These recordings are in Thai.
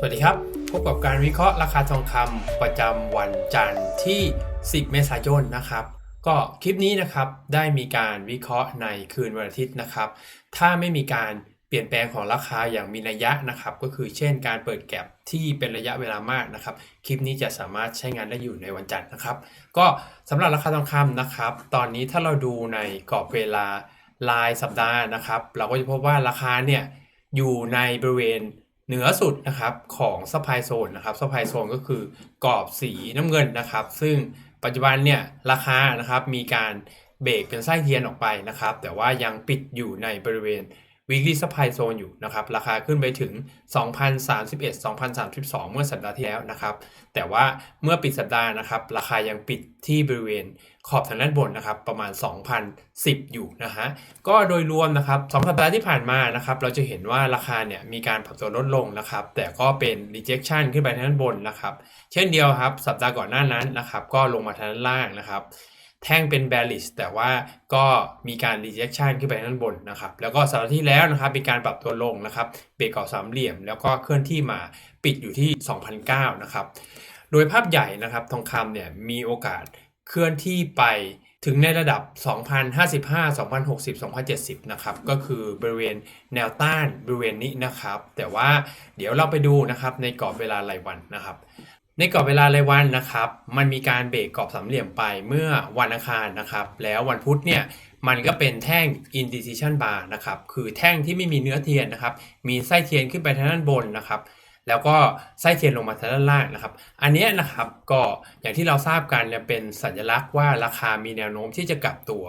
สวัสดีครับ พบกับการวิเคราะห์ราคาทองคำประจำวันจันทร์ที่ 10 เมษายนนะครับ ก็คลิปนี้นะครับได้มีการวิเคราะห์ในคืนวันอาทิตย์นะครับ ถ้าไม่มีการเปลี่ยนแปลงของราคาอย่างมีนัยยะนะครับ ก็คือเช่นการเปิดแก็บที่เป็นระยะเวลามากนะครับ คลิปนี้จะสามารถใช้งานได้อยู่ในวันจันทร์นะครับ ก็สำหรับราคาทองคำนะครับ ตอนนี้ถ้าเราดูในกรอบเวลารายสัปดาห์นะครับ เราก็จะพบว่าราคาเนี่ยอยู่ในบริเวณ เหนือสุดนะครับของซัพพลายโซนนะครับซัพพลายโซนก็คือกรอบสีน้ำเงินนะครับ ซึ่งปัจจุบันเนี่ยราคานะครับมีการเบรกเป็นไส้เทียนออกไปนะครับ แต่ว่ายังปิดอยู่ในบริเวณ weekly supply zone อยู่นะครับ ราคาขึ้นไปถึง 2,031 2,032 เมื่อสัปดาห์ที่แล้วนะครับ แต่ว่าเมื่อปิดสัปดาห์นะครับ ราคายังปิดที่บริเวณขอบทางด้านบนนะครับ ประมาณ 2,010 อยู่นะฮะ ก็โดยรวมนะครับสองสัปดาห์ที่ผ่านมานะครับ เราจะเห็นว่าราคาเนี่ยมีการปรับตัวลดลงนะครับ แต่ก็เป็น rejection ขึ้นไปทางด้านบนนะครับ เช่นเดียวครับ สัปดาห์ก่อนหน้านั้นนะครับ ก็ลงมาทางด้านล่างนะครับ แท่งเป็น bearish แต่ว่าก็มีการ rejection ขึ้นไปด้านบนนะครับ แล้วก็สัปดาห์ที่แล้วนะครับมีการปรับตัวลงนะครับเบรกเกาะสามเหลี่ยม แล้วก็เคลื่อนที่มาปิดอยู่ที่ 2,009นะครับ โดยภาพใหญ่นะครับทองคำเนี่ยมีโอกาสเคลื่อนที่ไปถึงในระดับ 2,055 2,060 2,070 นะครับ ก็คือบริเวณแนวต้านบริเวณนี้นะครับ แต่ว่าเดี๋ยวเราไปดูนะครับในกรอบเวลารายวันนะครับ ในกรอบเวลารายวันนะครับ มันมีการเบรกกรอบสามเหลี่ยมไปเมื่อวันอังคารนะครับ แล้ววันพุธเนี่ยมันก็เป็นแท่ง indecision bar นะครับ คือแท่งที่ไม่มีเนื้อเทียนนะครับ มีไส้เทียนขึ้นไปทางด้านบนนะครับ แล้วก็ไส้เทียนลงมาทางด้านล่างนะครับ อันนี้นะครับก็อย่างที่เราทราบกันเนี่ยเป็นสัญลักษณ์ว่าราคามีแนวโน้มที่จะกลับตัว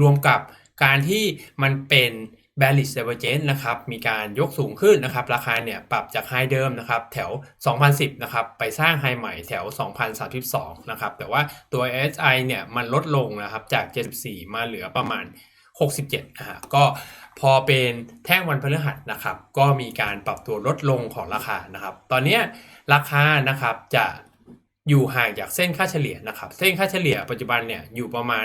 รวมกับการที่มันเป็น bearish divergence นะครับมีการยกสูงขึ้นนะครับราคาเนี่ยปรับจากไฮเดิมนะครับแถว 2010นะครับไปสร้างไฮใหม่แถว 2032นะครับแต่ว่าตัว SI เนี่ยมันลดลงนะครับจาก 74 มาเหลือประมาณ 67นะฮะก็พอเป็นแท่งวันพฤหัสนะครับก็มีการปรับตัวลดลงของราคานะครับ ตอนนี้ราคานะครับจะ อยู่ห่างจากเส้นค่าเฉลี่ยนะครับ เส้นค่าเฉลี่ยปัจจุบันเนี่ยอยู่ประมาณ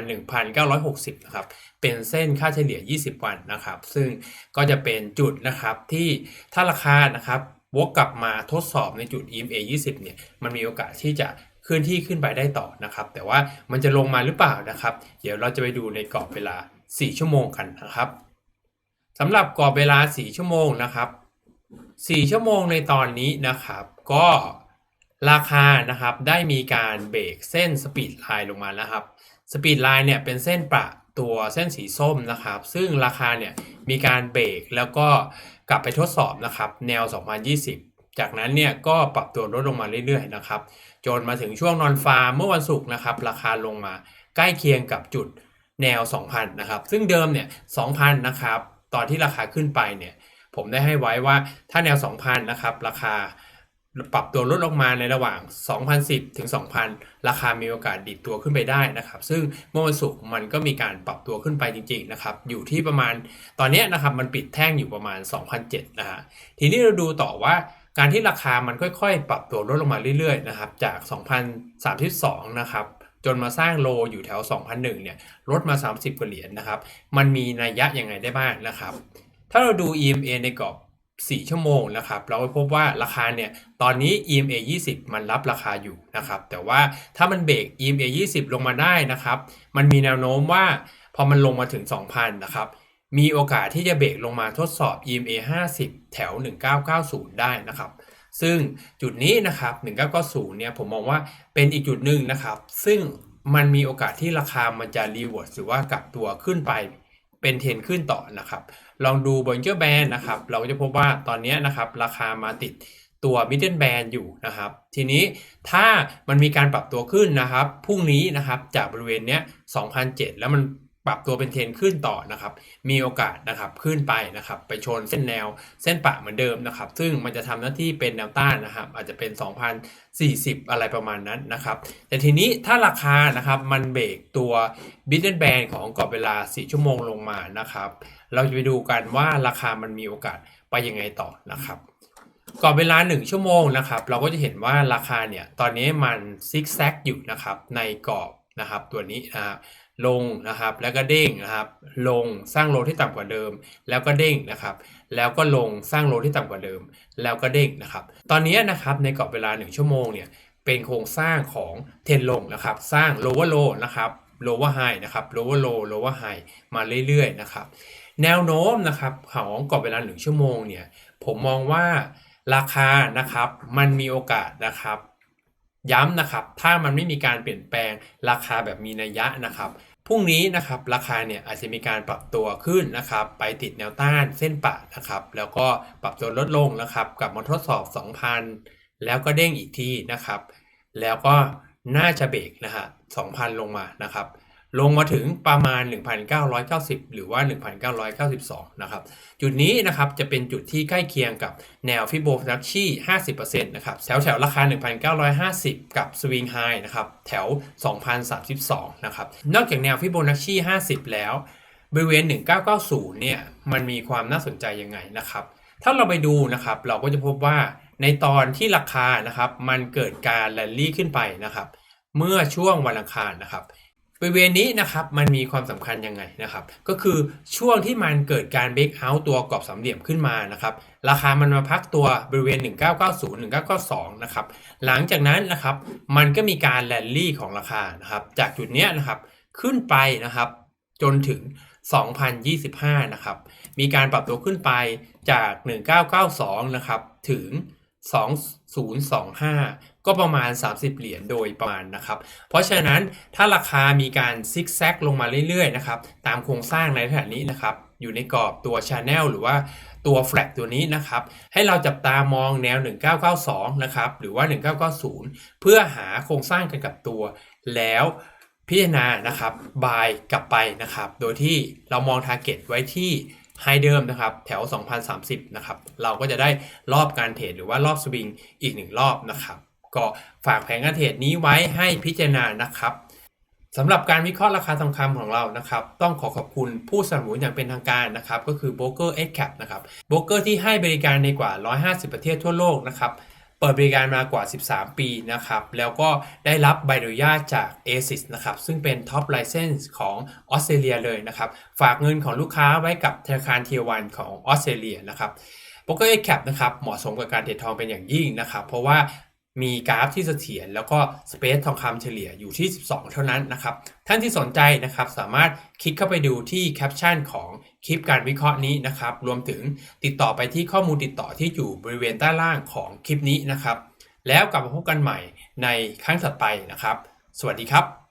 1,960นะครับ เป็นเส้นค่าเฉลี่ย 20 วันนะครับ ซึ่งก็จะเป็นจุดนะครับที่ถ้าราคานะครับวกกลับมาทดสอบในจุด EMA 20เนี่ย มันมีโอกาสที่จะเคลื่อนที่ขึ้นไปได้ต่อนะครับ แต่ว่ามันจะลงมาหรือเปล่านะครับ เดี๋ยวเราจะไปดูในกรอบเวลา 4 ชั่วโมงกันนะครับสำหรับกรอบเวลา 4 ชั่วโมงนะครับ 4 ชั่วโมงในตอนนี้นะครับ ก็ ราคานะครับได้มีการเบรกเส้นสปีดไลน์ลงมาแล้วครับสปีดไลน์เนี่ยเป็นเส้นประตัวเส้นสีส้มนะครับ ซึ่งราคาเนี่ยมีการเบรกแล้วก็กลับไปทดสอบนะครับแนว 2020 จากนั้นเนี่ยก็ปรับตัวลดลงมาเรื่อยๆนะครับจนมาถึงช่วงนอนฟาร์มเมื่อวันศุกร์นะครับราคาลงมาใกล้เคียงกับจุดแนว 2,000 นะครับ ซึ่งเดิมเนี่ย2,000 นะครับ ตอนที่ราคาขึ้นไปเนี่ยผมได้ให้ไว้ว่าถ้าแนว 2,000 นะครับ ราคา ปรับตัวลดลงมาในระหว่าง 2,010 ถึง 2,000 ราคามีโอกาสดิดตัวขึ้นไปได้นะครับ ซึ่งเมื่อวันศุกร์มันก็มีการปรับตัวขึ้นไปจริงๆนะครับ อยู่ที่ประมาณ ตอนนี้นะครับมันปิดแท่งอยู่ประมาณ 2,007 นะฮะ ทีนี้เราดูต่อว่าการที่ราคามันค่อยๆ ปรับตัวลดลงมาเรื่อยๆ นะครับ จาก 2,032 นะครับจนมาสร้างโลอยู่แถว 2,001 เนี่ย ลดมา 30กว่าเหรียญนะครับ มันมีนัยยะยังไงได้บ้างนะครับ ถ้าเราดู EMA ในกรอบ 4 ชั่วโมงนะครับเราก็พบว่าราคาเนี่ยตอนนี้ EMA 20 มันรับราคาอยู่นะครับแต่ว่าถ้ามันเบรก EMA 20 ลงมาได้นะครับมันมีแนวโน้มว่าพอมันลงมาถึง 2,000นะครับมีโอกาสที่จะเบรกลงมาทดสอบ EMA 50 แถว 1990 ได้นะครับ ซึ่งจุดนี้นะครับ 1990 เนี่ยผมมองว่าเป็นอีกจุดหนึ่งนะครับ ซึ่งมันมีโอกาสที่ราคามันจะรีเวิร์สหรือว่ากลับตัวขึ้นไป เป็นเทรนขึ้นต่อนะครับ ลองดู Bollinger Band นะครับ เราจะพบว่าตอนนี้นะครับราคามาติดตัวมิดเดิลแบนอยู่นะครับ ทีนี้ถ้ามันมีการปรับตัวขึ้นนะครับพรุ่งนี้นะครับจากบริเวณเนี้ย2,007 แล้วมัน ปรับตัวเป็นเทรนขึ้นต่อนะครับ มีโอกาสนะครับขึ้นไปนะครับ ไปชนเส้นแนวเส้นปะเหมือนเดิมนะครับ ซึ่งมันจะทำหน้าที่เป็นแนวต้านนะครับ อาจจะเป็น 2,040 อะไรประมาณนั้นนะครับ แต่ทีนี้ถ้าราคานะครับมันเบรกตัว b i t เ e นแบนของกรอบเวลา 4 ชั่วโมงลงมานะครับ เราจะไปดูกันว่าราคามันมีโอกาสไปยังไงต่อนะครับกรอบเวลา 1 ชั่วโมงนะครับ เราก็จะเห็นว่าราคาเนี่ยตอนนี้มันซิกแซกอยู่นะครับในกรอบนะครับตัวนี้นะครับ ลงนะครับ แล้วก็เด้งนะครับ ลงสร้างโลที่ต่ำกว่าเดิม แล้วก็เด้งนะครับ แล้วก็ลงสร้างโลที่ต่ำกว่าเดิม แล้วก็เด้งนะครับ ตอนนี้นะครับในกรอบเวลา 1 ชั่วโมงเนี่ยเป็นโครงสร้างของเทนลงนะครับ สร้าง lower low นะครับ lower high นะครับ lower low lower high มาเรื่อยๆนะครับ แนวโน้มนะครับของกรอบเวลา 1 ชั่วโมงเนี่ยผมมองว่าราคานะครับมันมีโอกาสนะครับ ย้ำนะครับ ถ้ามันไม่มีการเปลี่ยนแปลงราคาแบบมีนัยยะนะครับพรุ่งนี้นะครับราคาเนี่ยอาจจะมีการปรับตัวขึ้นนะครับไปติดแนวต้านเส้นปะนะครับแล้วก็ปรับตัวลดลงนะครับกลับมาทดสอบ 2,000 แล้วก็เด้งอีกทีนะครับ แล้วก็น่าจะเบรกนะฮะ2,000 ลงมานะครับ ลงมาถึงประมาณ 1,990 หรือว่า 1,992 นะครับ จุดนี้นะครับจะเป็นจุดที่ใกล้เคียงกับแนวฟิโบนัชชี 50%นะครับแถวแถวราคา 1,950 กับสวิงไฮนะครับแถว 2,032 นะครับ นอกจากแนวฟิโบนัชชี 50 แล้ว บริเวณ 1990 เนี่ยมันมีความน่าสนใจยังไงนะครับ ถ้าเราไปดูนะครับเราก็จะพบว่าในตอนที่ราคานะครับมันเกิดการแรลลี่ขึ้นไปนะครับเมื่อช่วงวันอังคารนะครับ บริเวณนี้นะครับมันมีความสำคัญยังไงนะครับ ก็คือช่วงที่มันเกิดการเบรกเอาท์ตัวกรอบสามเหลี่ยมขึ้นมานะครับ ราคามันมาพักตัวบริเวณ 1990 1992 นะครับ หลังจากนั้นนะครับมันก็มีการแรลลี่ของราคานะครับ จากจุดเนี้ยนะครับขึ้นไปนะครับ จนถึง 2025 นะครับ มีการปรับตัวขึ้นไปจาก 1992 นะครับ ถึง 2025 ก็ประมาณ 30 เหรียญโดยประมาณนะครับ เพราะฉะนั้นถ้าราคามีการซิกแซกลงมาเรื่อยๆนะครับตามโครงสร้างในขณะนี้นะครับอยู่ในกรอบตัว Channel หรือว่าตัวแฟลกตัวนี้นะครับ ให้เราจับตามองแนว 1992 นะครับ หรือว่า 1990 เพื่อหาโครงสร้างกันกับตัว แล้วพิจารณานะครับบายกลับไปนะครับ โดยที่เรามอง Target ไว้ที่ ไฮเดิมนะครับแถว 2030 นะครับเราก็จะได้รอบการเทรดหรือว่ารอบสวิงอีกหนึ่งรอบนะครับก็ฝากแผนการเทรดนี้ไว้ให้พิจารณานะครับสำหรับการวิเคราะห์ราคาทองคำของเรานะครับ ต้องขอขอบคุณผู้สนับสนุนอย่างเป็นทางการนะครับ ก็คือ Broker X Cap นะครับโบรกเกอร์ที่ให้บริการในกว่า 150 ประเทศทั่วโลกนะครับ เปิดบริการมากว่า 13 ปีนะครับ แล้วก็ได้รับใบอนุญาตจาก ASIS นะครับ ซึ่งเป็นท็อปไลเซนส์ของออสเตรเลียเลยนะครับ ฝากเงินของลูกค้าไว้กับธนาคารเทียวันของออสเตรเลียนะครับโปรเกอร์เอ็กแคปนะครับ เหมาะสมกับการเทรดทองเป็นอย่างยิ่งนะครับ เพราะว่า มีกราฟที่เสถียรแล้วก็สเปซทองคำเฉลี่ยอยู่ที่ 12 เท่านั้นนะครับ ท่านที่สนใจนะครับสามารถคลิกเข้าไปดูที่แคปชั่นของคลิปการวิเคราะห์นี้นะครับ รวมถึงติดต่อไปที่ข้อมูลติดต่อที่อยู่บริเวณใต้ล่างของคลิปนี้นะครับ แล้วกลับมาพบกันใหม่ในครั้งถัดไปนะครับ สวัสดีครับ